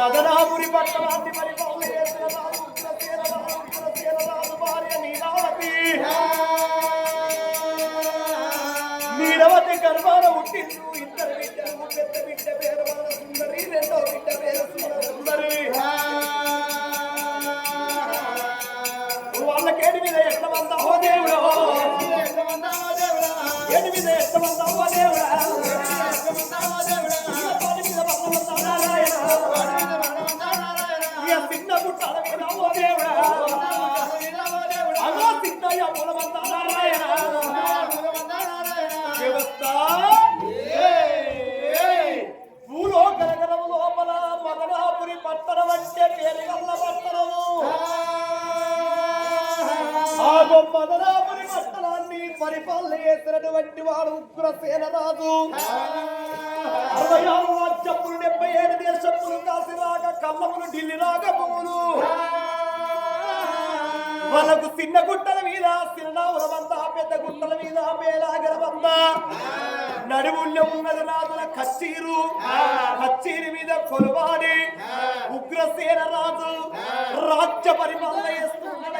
మదనాపురి పట్టణాధిపతి మదనాపురి పట్టణాన్ని పరిపాలన చేసినటువంటి వాడు ఉగ్రసేన రాజు అరవై ఆరు రాజ్యములు డెబ్బై ఏడు దేశములు కాసి రాక కమ్మములు ఢిల్లీ రాకపోదు వాళ్ళకు చిన్న గుట్టల మీద చిరునావులమంతా పెద్ద గుట్టల మీద మేలాగలమంతా నడుముల్లో ఉన్నది రాజుల కచ్చీరు కచ్చీరు మీద కొలువాడి ఉగ్రసేన రాజు రాజ్య పరిపాలన చేస్తున్నాడు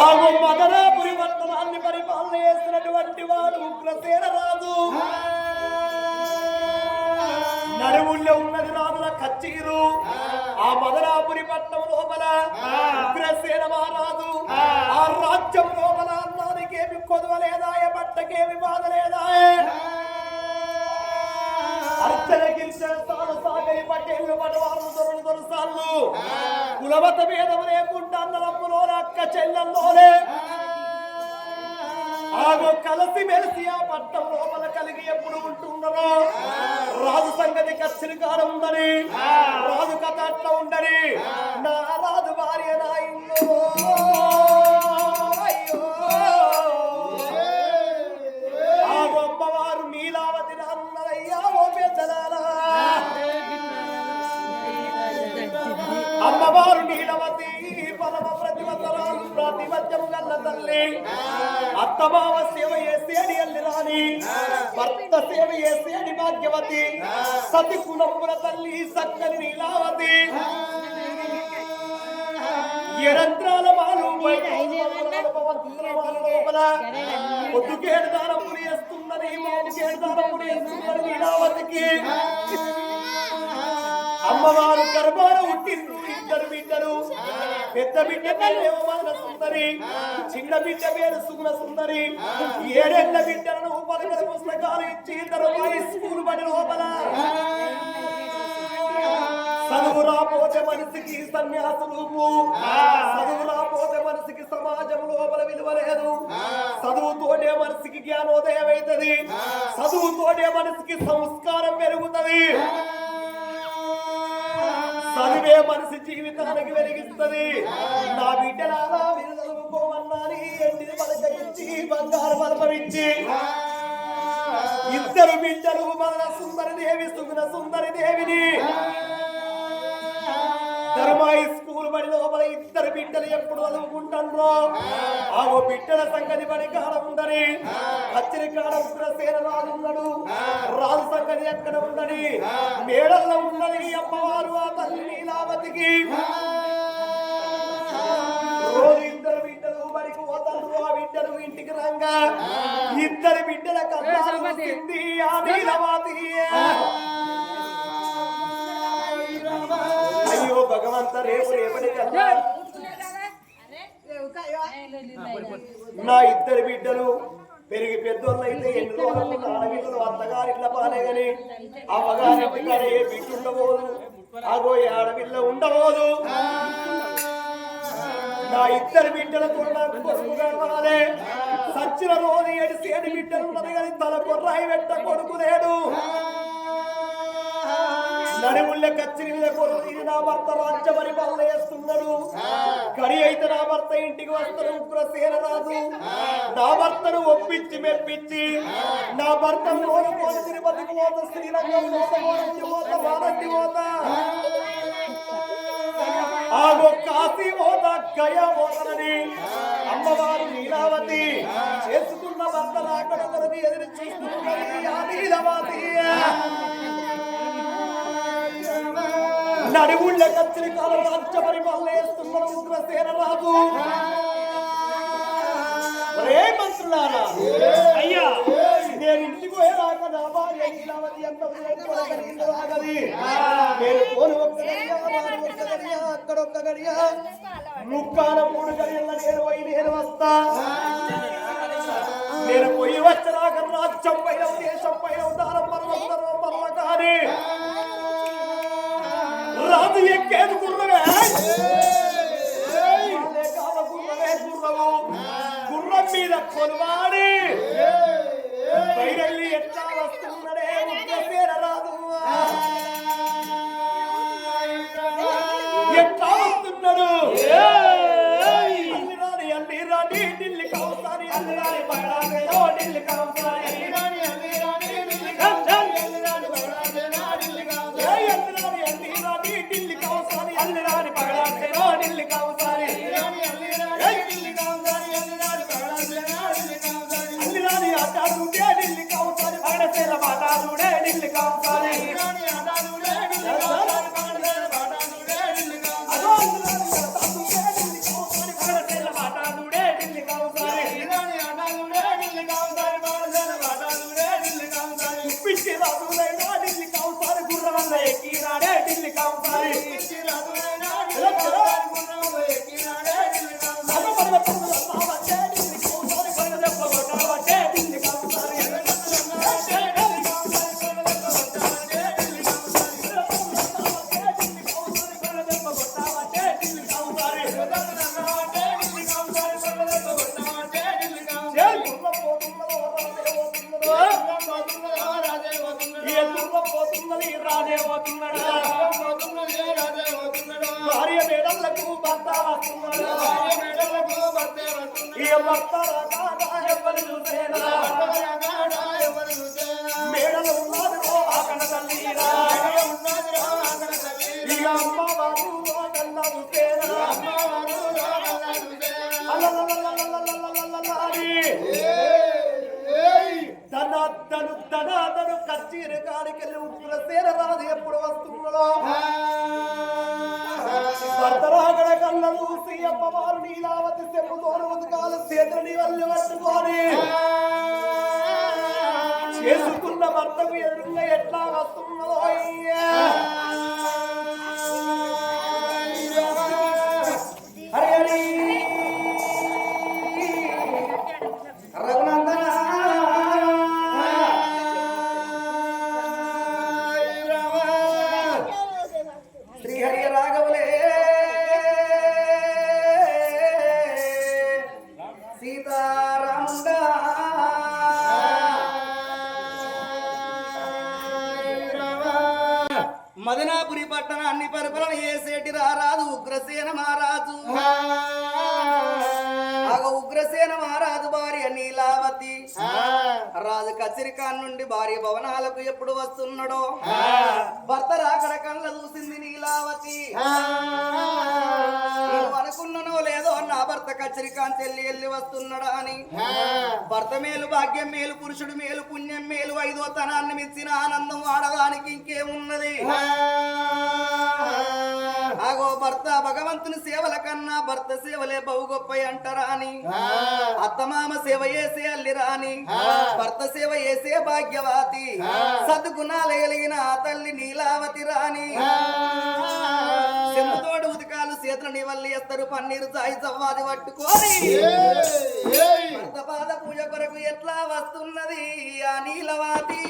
ఆగు మదనాపురి వర్తమాన్ని పరిపాలన చేసినటువంటి వాడు ఉగ్రసేన రాజు. నడువుల్లో ఉన్నది రాజుల కచ్చిగిరు. ఆ మదనాపురి పట్టణం లోపల ఉగ్రసేన మహారాజు. ఆ రాజ్యం లోపల అన్నానికేమి కొదవలేదాయే పట్టకేమి బాధలేదాయే అర్చన గిరిచేస్తా సాగరి పట్టేళ్ళు పడవాళ్ళు దొరలు దొరసాళ్ళు కులమత భేదం లేకుండా అన్నదమ్ములో అక్క చెల్లెల్లోనే. ఆగో కలిసి మెలిసి ఆ పట్టం లోపల కలిగి ఎప్పుడు ఉంటున్నారో రాజు సంగతి కచ్చిరి కాలం ఉందని రాజు కథ అట్లా ఉండని నా రాజు భార్య నా ఇల్లు. తల్లి. అత్తమావ సేవ చేసి అని అల్లి రాని భర్త సేవ చేసేడి భాగ్యవతి. సతి కులముల తల్లి సక్కని నీలావతి. ఎరంత్రాల మాలు పొద్దుకేడు దానం పురియేస్తున్నది దారం దానం చేస్తుందని నీలావతికి. అమ్మవారు గర్భాన పుట్టిండ్రు ఇద్దరు బిడ్డలు. పెద్ద బిడ్డ పేరు సుందరి. చిన్న బిడ్డ పేరు సుగుణ సుందరి. ఏడేళ్ళ బిడ్డలను పదకొండు పుస్తకాలు ఇచ్చి ఇద్దరు స్కూల్ బడి లోపల. చదువు రాపోతే మనిషికి సన్యాస రూపు చదువు రాపోతే మనిషికి సమాజం లోపల విలువ లేదు. చదువుతోటే మనిషికి జ్ఞానోదయం అవుతుంది చదువుతోటే మనిషికి సంస్కారం పెరుగుతుంది. చదివే మనిషి జీవితానికి వెలిగిస్తుంది. నా బిడ్డలారా మీరు చదువుకోమన్నాని ఎండిని పలకరించి బంగారు బలపరించి ఇద్దరు బిడ్డలు మన సుందరి దేవి సుగుణ సుందరి దేవిని. ధర్మాయి ఇద్దరు బిడ్డలు ఎప్పుడు చదువుకుంటారో ఆ ఓ బిడ్డల సంగతి బడి కాడ ఉందని అచ్చరి కాడ ఉగ్రసేన రాజు ఉన్నాడు. రాజు సంగతి ఎక్కడ ఉందని మేడల్లో ఉన్నది అమ్మవారు ఆ తల్లి నీలావతికి. రోజు ఇద్దరు బిడ్డలు బడికి పోతారు ఆ బిడ్డలు ఇంటికి రంగా. ఇద్దరు బిడ్డల కన్నాలు వచ్చింది ఆ నీలవతి. అయ్యో భగవంత రేపు రేపటి కన్నా నా ఇద్దరు బిడ్డలు పెరిగి పెద్దోళ్ళు అయితే ఎన్ని రోజులు ఆడబిడ్డలు అత్తగారి ఇట్లా పాలే గాని అమ్మగారింటి ఏ బిడ్డ ఉండబోదు? అగో ఏ ఆడపిల్ల ఉండబోదు. నా ఇద్దరు బిడ్డలతో నాకు సచ్చిన రోజు ఏడు సేడు బిడ్డలు ఉన్నది కానీ తల కొర్రాయి పెట్ట కొడుకు లేడు. నడుముళ్ళ కచ్చిరి మీద ఇది నా భర్త రాజ్య పరిపాలన చేస్తున్నాడు కడి అయితే నా భర్త ఇంటికి వస్తాడు ఉగ్రసేన రాజు నా భర్తను ఒప్పించి మెప్పించి నా భర్త పోత తిరుపతికి పోత శ్రీరంగం పోత పోత వారంటి పోత. ఆగో కాశీ పోత గయ పోతనని అమ్మవారు నీలావతి చేసుకున్న భర్త రాకడ కొరకు ఎదురు చూస్తున్నది నీలవతి నడువుళ్ళ కత్తిరి కాలం రాజ్య పరిపాలన చేస్తున్న ఉగ్రసేన రాజు. రే మంత్రులారా అయ్యా నేను ఇంటికి పోయేదాకా నా భార్య నీలావతి ఎంత కలిగిందో ఆగది నేను పోను ఒక్క గడియా అక్కడ ఒక్క గడియా. ముక్కాల మూడు గడియల నేను పోయి నేను వస్తా. నేను పోయి వచ్చరాక రాజ్యం పైన దేశం పైన రాని ఆటాడుడే ఢిల్లీ కావసాని బయడసేల మాటాడుడే ఢిల్లీ ఉగ్రసేన రాదు ఎప్పుడు వస్తున్నాడో భర్తరాగడ కళ్ళ చూసి అమ్మవారు నీలావతి చెప్పుతోను ఉదకాల చేతుని వల్లి పట్టుకొని. చేసుకున్న భర్తకు ఎదురుగా ఎట్లా వస్తున్నదో అయ్యా. మదనాపురి పట్టణాన్ని పరిపాలన చేసేటి రారాదు ఉగ్రసేన మహారాజు. ఆగ ఉగ్రసేన మహారాజు భార్య నీలావతి. రాజు కచరికాన్ నుండి భార్య భవనాలకు ఎప్పుడు వస్తున్నాడో? భర్త రాకడ కళ్ళ చూసింది నీలావతి. అనుకున్నానో లేదో నా భర్త కచరికాన్ చెల్లి వెళ్ళి వస్తున్నాడా అని. భర్త మేలు భాగ్యం మేలు పురుషుడు మేలు పుణ్యం మేలు ఐదో తనాన్ని మించిన ఆనందం ఆడడానికి ఇంకేమున్నది? ఆగో భర్త భగవంతుని సేవల కన్నా భర్త సేవలే బహు గొప్ప అంటారా అని. అత్తమామ సేవ చేసే అల్లి రాని భర్త సేవ చేసే భాగ్యవతి. సద్గుణాలు కలిగిన తల్లి నీలావతి రాని చేతులు నివల్లి ఎస్తారు పన్నీరు సాయి సవ్వాది పట్టుకొని. పాద పూజ కొరకు ఎట్లా వస్తున్నది ఆ నీలవాతి?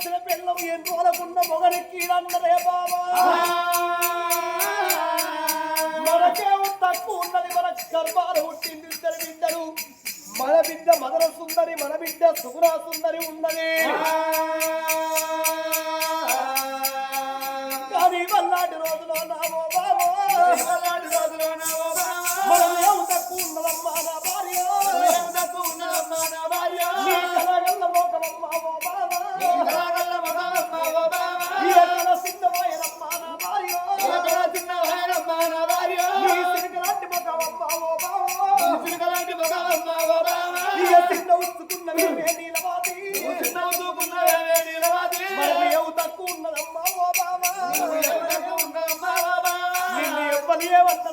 వచ్చిన పిల్లలు పిల్లం ఎన్నుకోలకున్న మొగనికి అన్నదే బాబా. మనకేమో తక్కువ ఉన్నది మన గర్భాలు పుట్టింది ఇద్దరు బిడ్డలు. మన బిడ్డ మదన సుందరి మన బిడ్డ సుగుణ సుందరి ఉన్నది. కానీ వల్లాంటి రోజులో నావో బావో మనం ఉంచుకున్నవి నీలవాది. మరి ఏం తక్కువ ఉన్నదమ్మా ఓ ఎవ్వరు ఏమంటారమ్మా నా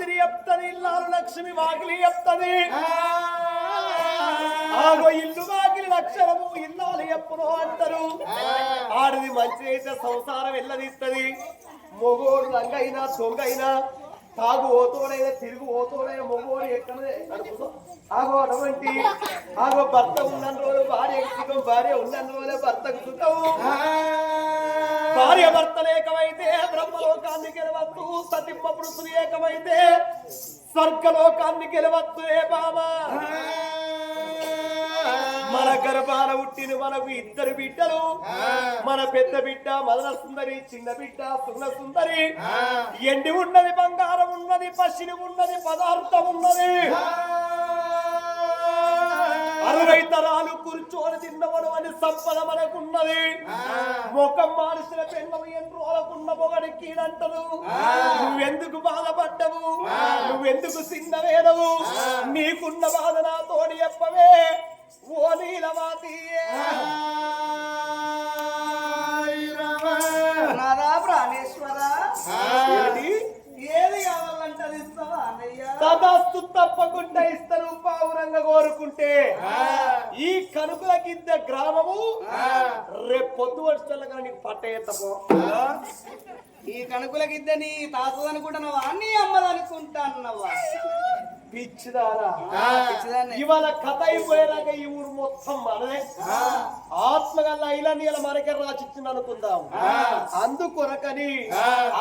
పందిరి చెప్తది ఇల్లాలు లక్ష్మి వాకిలి చెప్తది. ఆగో ఇల్లు వాకిలి లక్షణము ఇల్లాలు ఎప్పుడు అంటారు. ఆడిది మంచి అయితే సంసారం వెళ్ళదీస్తుంది మొగోడు రంగైనా దొంగైనా తాగు ఓతోడైనా తిరుగు ఓతోడైనా మొగోడు ఎక్కడ ఆగో అటువంటి ఆగో భర్త ఉన్న రోజు భార్య భార్య ఉన్న రోజు భర్తకు సుఖం భార్య భర్త లేకమైతే బ్రహ్మలోకాన్ని గెలవద్దు సతింప పురుషులు ఏకమైతే స్వర్గలోకాన్ని గెలవద్దు ఏ బామా? మన గర్భాన పుట్టిన మనకు ఇద్దరు బిడ్డలు. మన పెద్ద బిడ్డ మదన సుందరి చిన్న బిడ్డ సున్న సుందరి ఎండి ఉన్నది బంగారం ఉన్నది పసిని ఉన్నది పదార్థం ఉన్నది. అరవై తరాలు కూర్చొని తిన్నవను అని సంపద మనకున్నది. ముఖం మారిసిన పెళ్ళము ఎన్రోలకున్న మొగడికి అంటదు నువ్వెందుకు బాధపడ్డవు? నువ్వెందుకు సిన్నవేదవు నీకున్న బాధ నా తోడి చెప్పవే. ఓ నీలవాతి. ప్రాణేశ్వర? ఏది? కావాలంటే తప్పకుండా పావురంగా కోరుకుంటే ఈ కనుకుల కింద గ్రామము రేపు పొద్దు వచ్చేలా నీకు పట్ట ఎత్తపో ఈ నీ తాతది అనుకుంటున్నావా? నీ అమ్మదనుకుంటాన్నవా పిచ్చిదారా పిచ్చిదాన్ని. ఇవాళ కథ అయిపోయేలాగా ఈ ఊరు మొత్తం మనదే. ఆత్మగల్ల ఇలా నీళ్ళ మనకే రాసిచ్చింది అనుకుందాం అందుకొరకని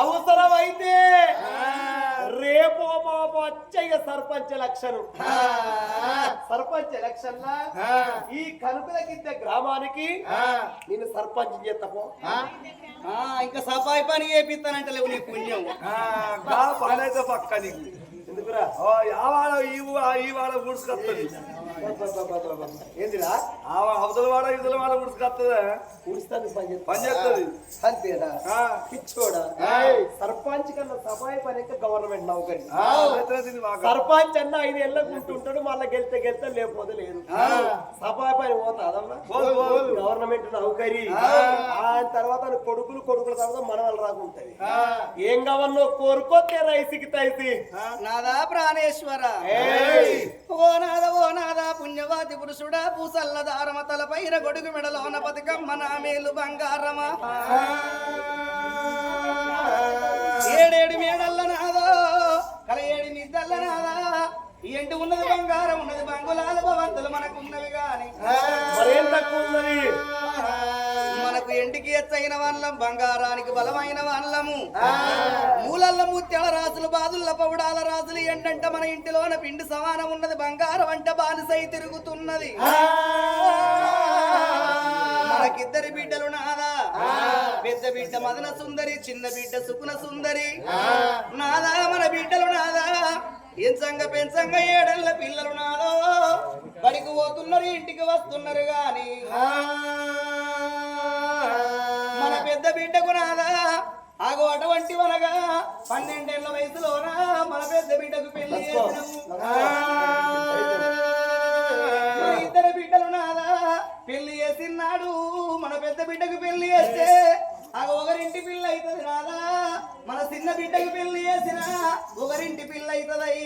అవసరమైతే రేపో మాపో అచ్చయ్య సర్పంచ్ ఎలక్షన్. సర్పంచ్ ఎలక్షన్ లా ఈ కనుపులకిద్ద గ్రామానికి నేను సర్పంచ్ చేస్తాపో ఆ, ఇంకా సఫాయి పని చేపిస్తానంటే లేవు నీ పుణ్యం పాలైతే పక్క నీకు. ఎందుకురా? ఓ, ఆ వాడ ఈ ఈ వాడ గుడుసుకొస్తుంది ఏందిరా? అవతల వాడ ఇవతల వాడ గుడుసుకొస్తుందా ఊడిస్తాను పని. పని చేస్తుంది. అంతేనా? పిచ్చోడా? సర్పంచ్ కన్నా సఫాయి పని గవర్నమెంట్ నౌకరి. సర్పంచ్ అన్న ఐదు ఏళ్ళకు ఉంటుంటాడు మళ్ళీ గెలితే గెలితే లేకపోతే లేదు. సఫాయి పని పోతాదమ్మా. గవర్నమెంట్ నౌకరి. ఆ. తర్వాత కొడుకులు కొడుకుల తర్వాత మనవలు రాకుంటది ఏం కావన్నో కోరుకోతే రైసికి తైసి నాదా ప్రాణేశ్వర. ఓ నాద ఓ నాద. పుణ్యవాది పురుషుడా పూసల్ల దారమ తల పైన గొడుగు మెడలోన బతుకమ్మ నా మేలు బంగారమా? ఏడేడు మేడల్ల నాదో కల నిద్దల్ల నాదా? ఎండు ఉన్నది బంగారం ఉన్నది బంగులాల భవంతులు మనకున్నవి కానీ మరేం తక్కువ ఉన్నది? మనకు ఎండికి ఎత్తైన వాళ్ళం బంగారానికి బలమైన వాళ్ళము మూలల్ల ముత్యాల రాసులు బాదుల్ల పౌడాల రాసులు ఏంటంటే మన ఇంటిలోన పిండి సమానం ఉన్నది బంగారం అంటే బానిసై తిరుగుతున్నది. మనకిద్దరి బిడ్డలు నాదా? పెద్ద బిడ్డ మదన సుందరి చిన్న బిడ్డ సుకున సుందరి. నాదా మన బిడ్డలు నాదా? ఎంచంగ పెంచంగ ఏడళ్ళ పిల్లలు నాదో? బడికి పోతున్నారు ఇంటికి వస్తున్నారు గాని. మన పెద్ద బిడ్డకు నాదా ఆగో అటువంటి వనగా పన్నెండేళ్ళ వయసులోనా? మన పెద్ద బిడ్డకు పెళ్ళి ఇద్దరు బిడ్డలు నాదా పెళ్ళి చేసినాడు మన పెద్ద బిడ్డకు పెళ్ళి చేస్తే ఆగ ఒకరింటి పిల్ల అవుతుంది నాదా మన చిన్న బిడ్డకు పెళ్ళి చేసిన ఒకరింటి పిల్ల అవుతుంది